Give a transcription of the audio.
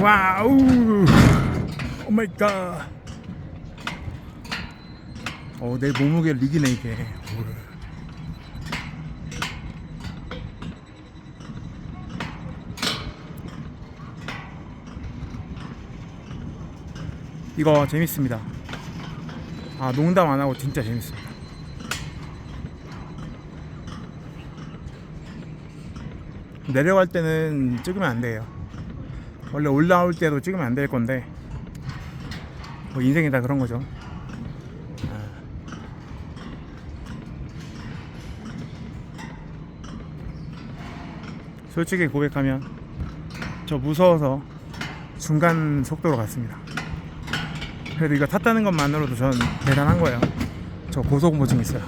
와우. 오 마이 갓. 어, 내 몸무게를 이기네 이게. 이거 재밌습니다. 아 농담 안 하고 진짜 재밌습니다. 내려갈 때는 찍으면 안 돼요 원래 올라올 때도 찍으면 안 될 건데 뭐 인생이 다 그런 거죠. 아. 솔직히 고백하면 저 무서워서 중간 속도로 갔습니다. 그래도 이거 탔다는 것만으로도 전 대단한 거예요. 저 고소공포증 있어요